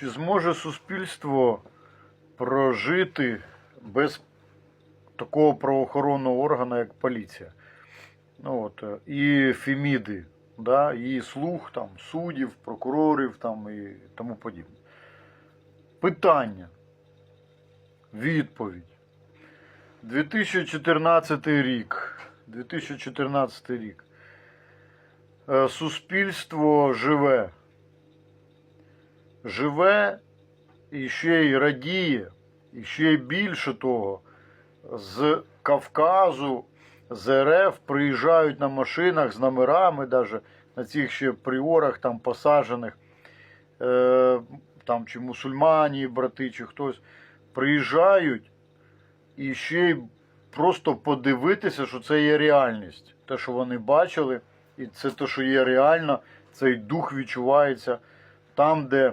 Чи зможе суспільство прожити без такого правоохоронного органу, як поліція? Ну, от, е, і Феміди, да, і слух там, суддів, прокурорів там, і тому подібне. Питання. Відповідь. 2014 рік. 2014 рік. Е, Суспільство живе. Живе і ще й радіє, і ще й більше того, з Кавказу, з РФ приїжджають на машинах з номерами, даже на цих ще пріорах там посаджених, е, там чи мусульмані, брати, чи хтось, приїжджають і ще й просто подивитися, що це є реальність. Те, що вони бачили, і це те, що є реально, цей дух відчувається там, де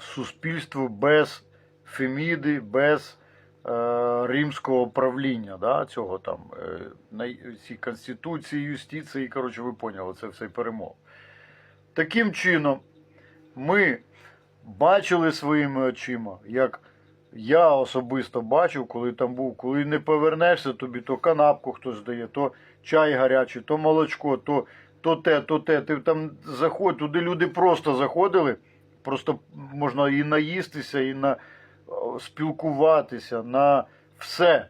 суспільство без Феміди, без е, римського правління, да, цього там, е, ці конституції, юстиції, коротше, ви поняли, це все перемог. Таким чином, ми бачили своїми очима, як я особисто бачив, коли там був, коли не повернешся, тобі то канапку хтось дає, то чай гарячий, то молочко, то, то те, то те. Ти там заходь, туди люди просто заходили. Просто можна і наїстися, і на спілкуватися, на все.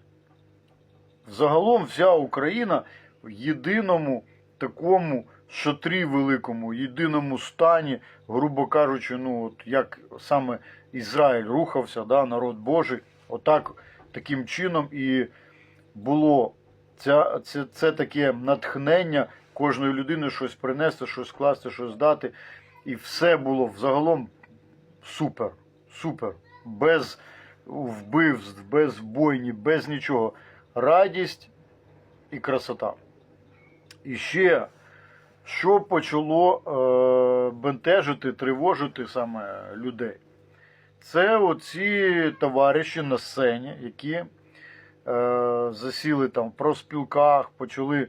Загалом вся Україна в єдиному такому шатрі великому, єдиному стані, грубо кажучи, ну от як саме Ізраїль рухався, да, народ Божий, отак таким чином і було ця, це, це таке натхнення кожної людини щось принести, щось скласти, щось дати. І все було взагалом супер, супер. Без вбивств, без бойні, без нічого. Радість і красота. І ще, що почало е, бентежити, тривожити саме людей, це оці товариші на сцені, які е, засіли там в профспілках, почали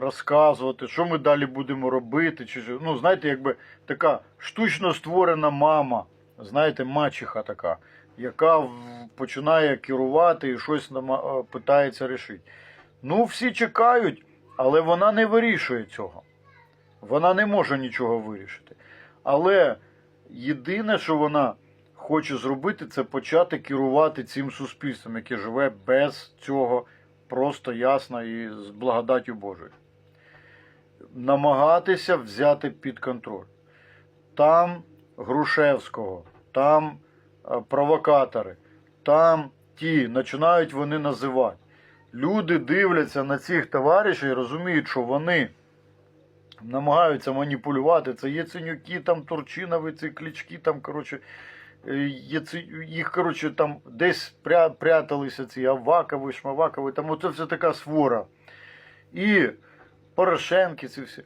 розказувати, що ми далі будемо робити. Чи, ну, знаєте, якби така штучно створена мама, знаєте, мачеха така, яка починає керувати і щось е, питається рішити. Ну, всі чекають, але вона не вирішує цього. Вона не може нічого вирішити. Але єдине, що вона хоче зробити, це почати керувати цим суспільством, яке живе без цього просто ясно і з благодаттю Божою. Намагатися взяти під контроль. Там Грушевського, там е, провокатори, там ті починають вони називати. Люди дивляться на цих товаришів і розуміють, що вони намагаються маніпулювати. Це Яценюки, там Турчинови, ці клічки, там, коротше, їх, коротше, там десь пря- пряталися ці Авакови, Шмавакови, там оце все така свора. І Порошенки ці всі.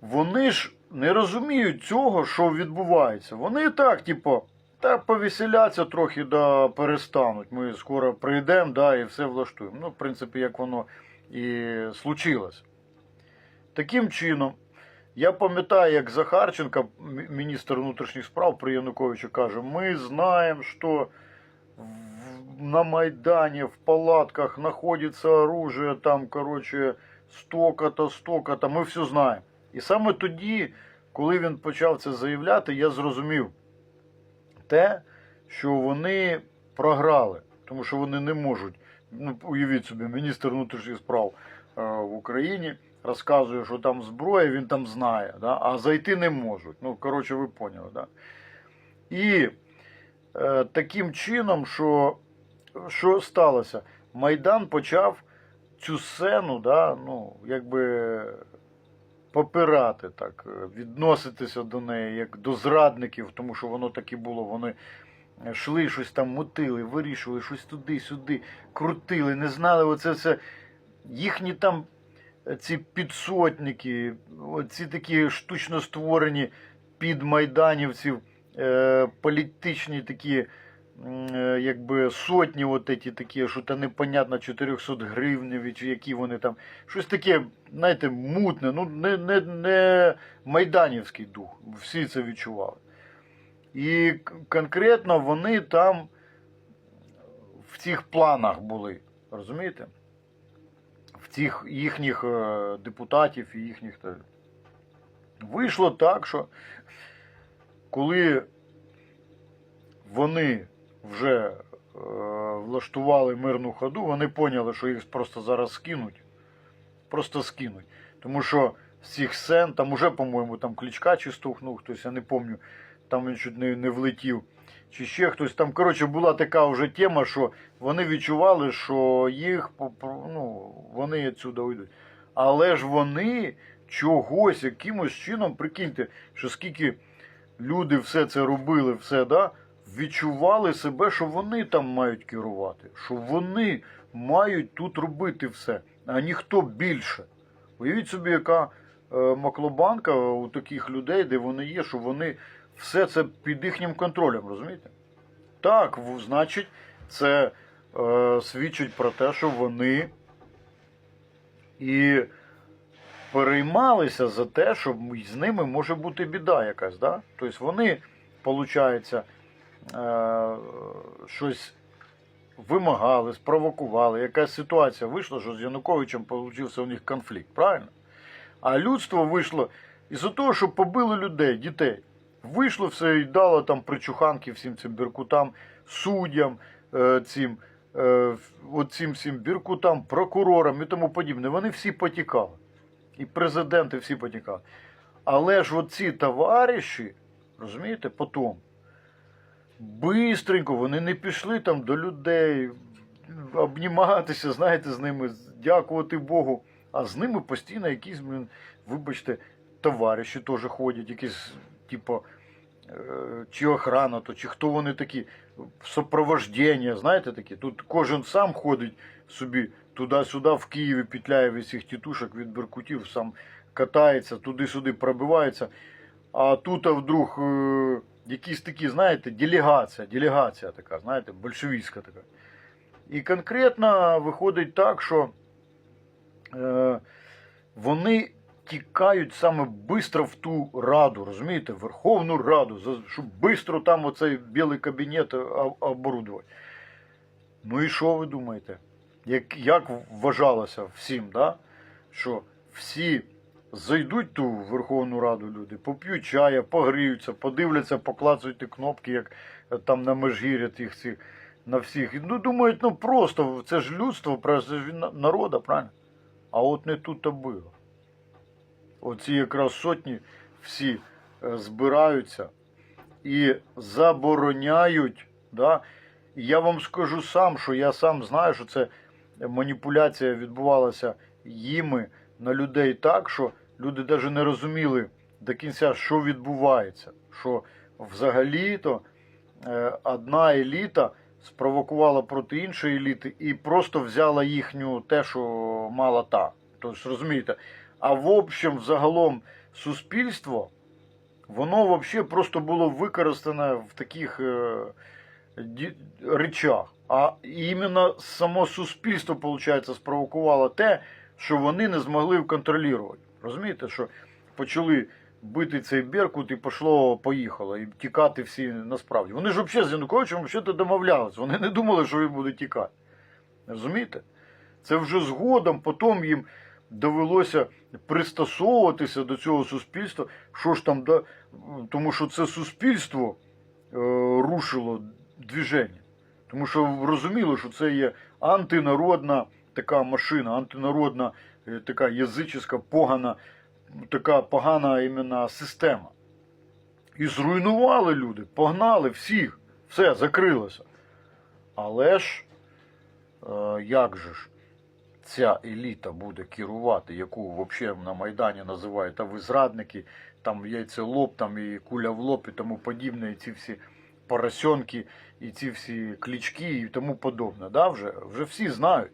Вони ж не розуміють цього, що відбувається. Вони і так, типу, та повеселяться трохи да перестануть. Ми скоро прийдемо, да, і все влаштуємо. Ну, в принципі, як воно і случилось. Таким чином, я пам'ятаю, як Захарченко, міністр внутрішніх справ при Януковичу, каже: ми знаємо, що на Майдані в палатках знаходиться оружие, там, коротше, столько-то, столько-то, ми все знаємо. І саме тоді, коли він почав це заявляти, я зрозумів те, що вони програли, тому що вони не можуть. Ну, уявіть собі, міністр внутрішніх справ е, в Україні розказує, що там зброя, він там знає, да? а зайти не можуть. Ну, коротше, ви поняли, да? І е, таким чином, що, що сталося? Майдан почав цю сцену, да, ну, якби попирати, так, відноситися до неї як до зрадників, тому що воно так і було. Вони йшли, щось там мутили, вирішували, щось туди-сюди, крутили, не знали оце все. Їхні там ці підсотники, ці такі штучно створені підмайданівців, е, політичні такі, е, якби сотні, от ці такі, що то непонятно 400 гривневі, чи які вони там. Щось таке, знаєте, мутне, ну не, не, не майданівський дух. Всі це відчували. І конкретно вони там в цих планах були. Розумієте? Цих їхніх е, депутатів і їхніх. Вийшло так, що коли вони вже е, влаштували мирну ходу, вони поняли, що їх просто зараз скинуть. Просто скинуть. Тому що з цих сцен, там уже, по-моєму, там кличка чи стовхнув хтось, я не пам'ятаю, там він чуть не, не влетів. Чи ще хтось. Там, коротше, була така вже тема, що вони відчували, що їх ну, вони відсюди уйдуть. Але ж вони чогось, якимось чином, прикиньте, що скільки люди все це робили, все, да, відчували себе, що вони там мають керувати, що вони мають тут робити все, а ніхто більше. Уявіть собі, яка е, маклобанка у таких людей, де вони є, що вони все це під їхнім контролем, розумієте? Так, значить, це е, свідчить про те, що вони і переймалися за те, що з ними може бути біда якась. Да? Тобто вони, виходить, е, щось вимагали, спровокували, якась ситуація вийшла, що з Януковичем получився у них конфлікт, правильно? А людство вийшло із-за того, що побили людей, дітей. Вийшло все і дало там причуханки всім цим біркутам, суддям, е, цим, е, от всім біркутам, прокурорам і тому подібне. Вони всі потікали. І президенти всі потікали. Але ж оці товариші, розумієте, потім, бистренько, вони не пішли там до людей, обніматися, знаєте, з ними, дякувати Богу. А з ними постійно якісь, вибачте, товариші теж ходять, якісь, типу, е, чи охрана, то, чи хто вони такі, сопровождення, знаєте такі. Тут кожен сам ходить собі туди-сюди, в Києві петляє від цих тітушок від беркутів, сам катається, туди-сюди пробивається. А тут вдруг е, якісь такі, знаєте, делегація, делегація така, знаєте, большевістська така. І конкретно виходить так, що е, вони тікають саме швидко в ту раду, розумієте, Верховну Раду, щоб швидко там оцей білий кабінет оборудувати. Ну і що ви думаєте? Як, як вважалося всім, да? що всі зайдуть ту Верховну Раду люди, поп'ють чая, погріються, подивляться, поклацають ті кнопки, як е, там на межгір'я тих цих, на всіх. Ну, думають, ну просто це ж людство, просто ж на- народа, правильно? А от не тут-то було. Оці якраз сотні всі е, збираються і забороняють. Да? Я вам скажу сам, що я сам знаю, що це маніпуляція відбувалася їми на людей так, що люди навіть не розуміли до кінця, що відбувається. Що взагалі-то е, одна еліта спровокувала проти іншої еліти і просто взяла їхню те, що мала та. Тобто, розумієте, а в общем, взагалом, суспільство, воно взагалі просто було використане в таких е, речах. А іменно само суспільство, виходить, спровокувало те, що вони не змогли контролювати. Розумієте, що почали бити цей Беркут і пішло, поїхало, і тікати всі насправді. Вони ж взагалі з Януковичем взагалі домовлялися. Вони не думали, що він буде тікати. Розумієте? Це вже згодом, потім їм довелося пристосовуватися до цього суспільства. Що ж там, да? тому що це суспільство е, рушило движення. Тому що розуміло, що це є антинародна така машина, антинародна е, така язичська, погана, така погана іменно система. І зруйнували люди, погнали всіх, все, закрилося. Але ж, е, як же ж ця еліта буде керувати, яку взагалі на Майдані називають, а ви зрадники, там яйцелоб, там і куля в лоб і тому подібне, і ці всі поросенки, і ці всі клічки і тому подобне. Да? Вже, вже всі знають.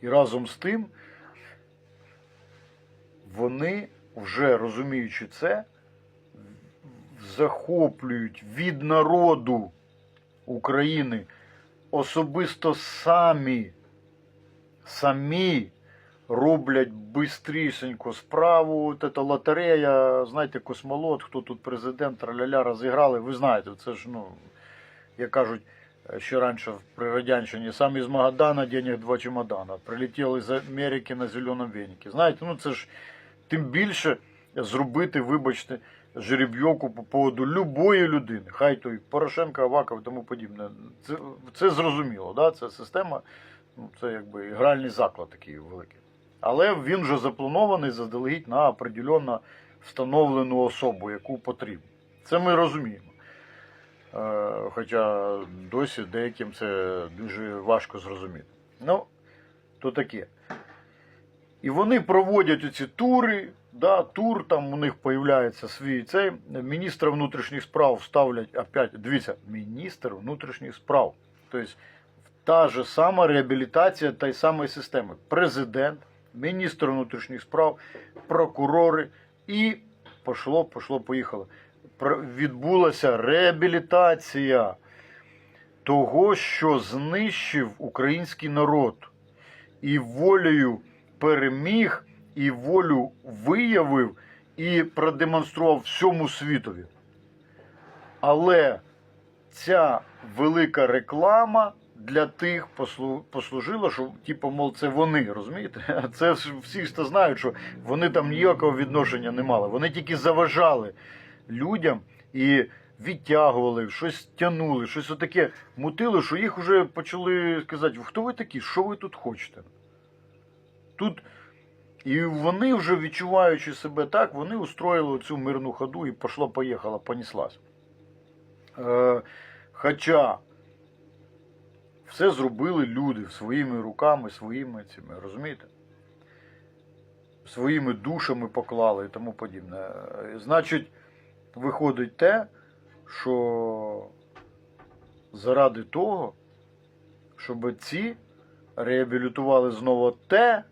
І разом з тим вони, вже розуміючи це, захоплюють від народу України особисто самі, самі роблять бистрісенько справу. От ета лотерея, знаєте, космолот, хто тут президент, траляля розіграли. Ви знаєте, це ж, ну, як кажуть, ще раніше при Радянщині, сам із Магадана денег два чемодана. Прилетіли з Америки на зеленому венике. Знаєте, ну це ж тим більше зробити, вибачте, жеребйовку по поводу любої людини. Хай той Порошенко, Аваков і тому подібне. Це, це зрозуміло, да? це система, ну, це якби гральний заклад такий великий. Але він вже запланований заздалегідь на определенно встановлену особу, яку потрібно. Це ми розуміємо. Е, Хоча досі деяким це дуже важко зрозуміти. Ну, то таке. І вони проводять оці тури, да, тур, там у них появляється свій цей. Міністра внутрішніх справ ставлять опять, дивіться, міністр внутрішніх справ. Тобто та ж сама реабілітація та й самої системи. Президент, міністр внутрішніх справ, прокурори і пошло, пошло, поїхало. Відбулася реабілітація того, що знищив український народ і волею переміг, і волю виявив і продемонстрував всьому світові. Але ця велика реклама для тих послу- послужила, що, типу, мов, це вони, розумієте? Це всі ж то знають, що вони там ніякого відношення не мали. Вони тільки заважали людям і відтягували, щось тягнули, щось отаке мутили, що їх вже почали сказати, хто ви такі, що ви тут хочете? Тут і вони вже відчуваючи себе так, вони устроїли цю мирну ходу і пошло, поїхала, поніслась. Е, хоча все зробили люди своїми руками, своїми цими, розумієте? Своїми душами поклали і тому подібне. Е, Значить, виходить те, що заради того, щоб ці реабілітували знову те,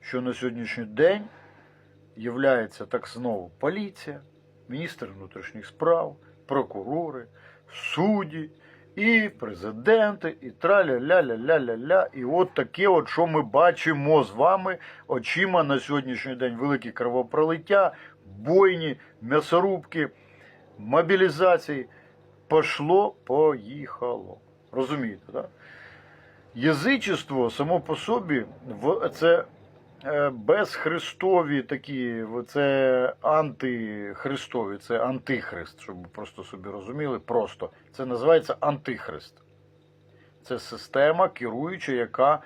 що на сьогоднішній день являється так знову поліція, міністр внутрішніх справ, прокурори, судді, і президенти, і траля-ля-ля-ля-ля-ля. І от таке, от, що ми бачимо з вами очима на сьогоднішній день великі кровопролиття, бойні, м'ясорубки, мобілізації. Пошло, поїхало. Розумієте, так? Язичество само по собі це безхристові такі, це антихристові, це антихрист, щоб ви просто собі розуміли. Просто це називається антихрист. Це система керуюча, яка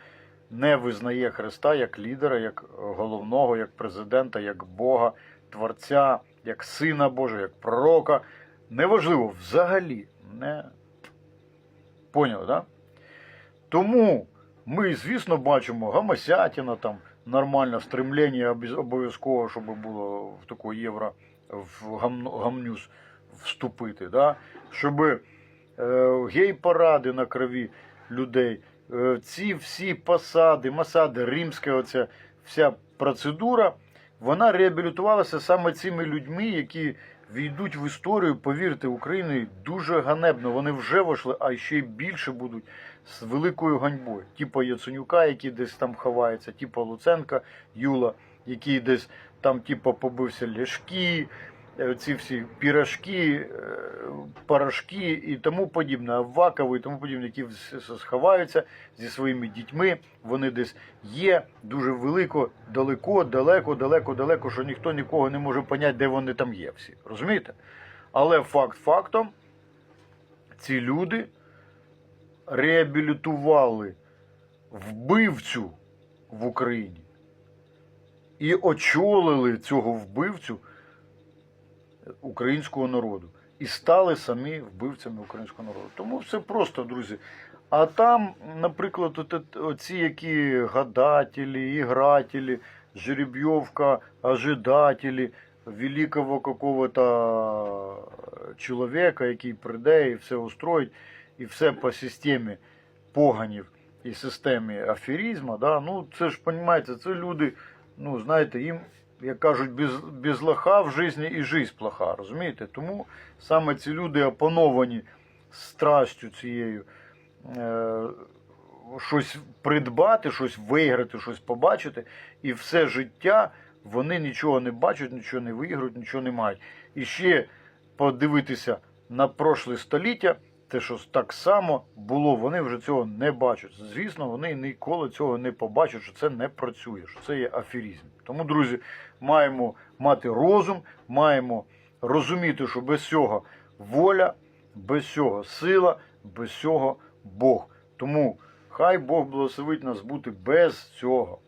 не визнає Христа як лідера, як головного, як президента, як Бога, Творця, як Сина Божого, як пророка. Неважливо, взагалі не поняли? Да? Тому ми, звісно, бачимо Гамасятіна там нормально стремлення обов'язково, щоб було в таку євро в гамнюз вступити, да? щоб е, гей-паради на крові людей, е, ці всі посади, масади, римська оця вся процедура, вона реабілітувалася саме цими людьми, які війдуть в історію, повірте, України дуже ганебно. Вони вже вийшли, а ще більше будуть з великою ганьбою. Типа Яценюка, який десь там ховається, типа Луценка, Юла, який десь там, типа, побився Ляшки, е, ці всі пірашки, е, порошки і тому подібне, Авакови і тому подібне, які сховаються зі своїми дітьми. Вони десь є дуже велико, далеко, далеко, далеко, далеко, що ніхто нікого не може поняти, де вони там є всі. Розумієте? Але факт фактом, ці люди реабілітували вбивцю в Україні і очолили цього вбивцю українського народу. І стали самі вбивцями українського народу. Тому все просто, друзі. А там, наприклад, оці які гадателі, ігрателі, жеребьовка, ожидателі великого какого-то чоловіка, який прийде і все устроїть, і все по системі поганів і системі аферизму, да, ну це ж, розумієте, це люди, ну, знаєте, їм, як кажуть, без, без лоха в житті і жизнь плоха, розумієте? Тому саме ці люди опановані страстю цією, е, щось придбати, щось виграти, щось побачити, і все життя вони нічого не бачать, нічого не виграють, нічого не мають. І ще подивитися на прошле століття, те, що так само було, вони вже цього не бачать. Звісно, вони ніколи цього не побачать, що це не працює, що це є аферізм. Тому, друзі, маємо мати розум, маємо розуміти, що без цього воля, без цього сила, без цього Бог. Тому хай Бог благословить нас бути без цього.